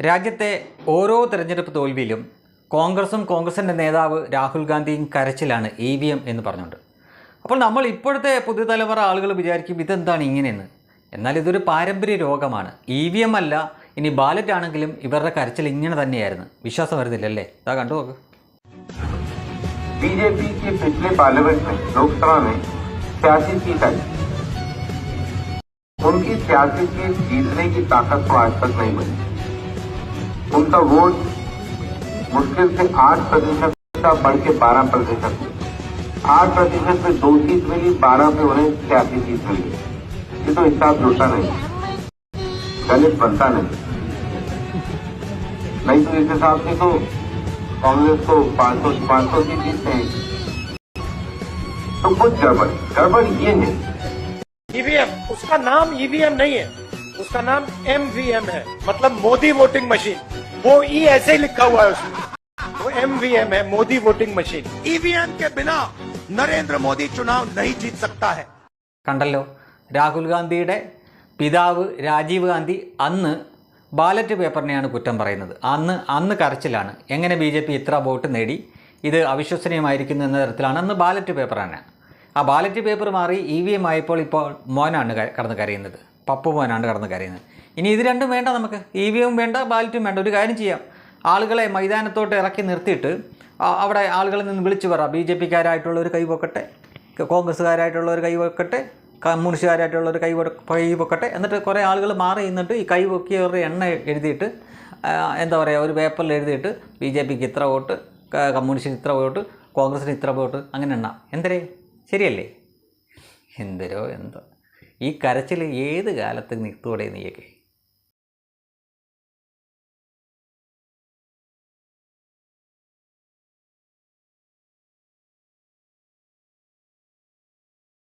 രാജ്യത്തെ ഓരോ തെരഞ്ഞെടുപ്പ് തോൽവിയിലും കോൺഗ്രസും കോൺഗ്രസിൻ്റെ നേതാവ് രാഹുൽ ഗാന്ധിയും കരച്ചിലാണ് ഇ വി എം എന്ന് പറഞ്ഞുകൊണ്ട് അപ്പോൾ നമ്മൾ ഇപ്പോഴത്തെ പുതുതലമുറ ആളുകൾ വിചാരിക്കും ഇതെന്താണ് ഇങ്ങനെയെന്ന് എന്നാൽ ഇതൊരു പാരമ്പര്യ രോഗമാണ് ഇ വി എം അല്ല ഇനി ബാലറ്റ് ആണെങ്കിലും ഇവരുടെ കരച്ചിൽ ഇങ്ങനെ തന്നെയായിരുന്നു വിശ്വാസം വരുന്നില്ലല്ലേ ഇതാ കണ്ടു നോക്ക് बीजेपी के पिछले पार्लियामेंट में लोकसभा में छियासी सीट आई उनकी छियासी सीट जीतने की ताकत तो आज तक नहीं बनी उनका वोट मुश्किल से आठ प्रतिशत का बढ़ के बारह प्रतिशत। आठ प्रतिशत में दो सीट मिली, बारह में उन्हें छियासी सीट मिली। ये तो हिसाब जुड़ता नहीं। गणित बनता नहीं। नहीं तो इस हिसाब से तो कांग्रेस को पाँच सौ पाँच सौ की जीत है। तो कुछ गड़बड़। गड़बड़ ये है। ईवीएम उसका नाम ईवीएम नहीं है। उसका नाम एमवीएम है। मतलब मोदी वोटिंग मशीन। वो ई ऐसे ही लिखा हुआ है उसमें वो एमवीएम है मोदी वोटिंग मशीन ईवीएम के बिना नरेंद्र मोदी चुनाव नहीं जीत सकता है കണ്ടല്ലോ രാഹുൽ ഗാന്ധിയുടെ പിതാവ് രാജീവ് ഗാന്ധി അന്ന് ബാലറ്റ് പേപ്പറിനെയാണ് കുറ്റം പറയുന്നത് അന്ന് അന്ന് കരച്ചിലാണ് എങ്ങനെ ബി ജെ പി ഇത്ര വോട്ട് നേടി ഇത് അവിശ്വസനീയമായിരിക്കുന്നു എന്ന തരത്തിലാണ് അന്ന് ബാലറ്റ് പേപ്പറാണ് ആ ബാലറ്റ് പേപ്പർ മാറി ഇ വി എം ആയപ്പോൾ ഇപ്പോൾ മോനാണ് ക- കടന്ന് കരയുന്നത് പപ്പു പോകാനാണ്ട് കടന്ന് കരയുന്നത്. ഇനി ഇത് രണ്ടും വേണ്ട നമുക്ക്. ഇ വി എം വേണ്ട ബാലറ്റും വേണ്ട. ഒരു കാര്യം ചെയ്യാം. ആളുകളെ മൈതാനത്തോട്ട് ഇറക്കി നിർത്തിയിട്ട് അവിടെ ആളുകളിൽ നിന്ന് വിളിച്ചു പറ. ബി ജെ പിക്കാരായിട്ടുള്ളവർ കൈവക്കട്ടെ കോൺഗ്രസ്സുകാരായിട്ടുള്ളവർ കൈവക്കട്ടെ കമ്മ്യൂണിസ്റ്റുകാരായിട്ടുള്ളവർ കൈ കൈ വെക്കട്ടെ എന്നിട്ട് കുറേ ആളുകൾ മാറി നിന്നിട്ട് ഈ കൈ പൊക്കിയവരുടെ എണ്ണ എഴുതിയിട്ട് എന്താ പറയുക ഒരു പേപ്പറിൽ എഴുതിയിട്ട് ബി ജെ പിക്ക് ഇത്ര വോട്ട് കമ്മ്യൂണിസ്റ്റിന് ഇത്ര വോട്ട് കോൺഗ്രസ്സിന് ഇത്ര വോട്ട് അങ്ങനെ എണ്ണ. എന്തരേ? ശരിയല്ലേ? എന്തരോ എന്തോ. ഈ കരച്ചിൽ ഏത് കാലത്ത് നിർത്തൂടെ നീയൊക്കെ?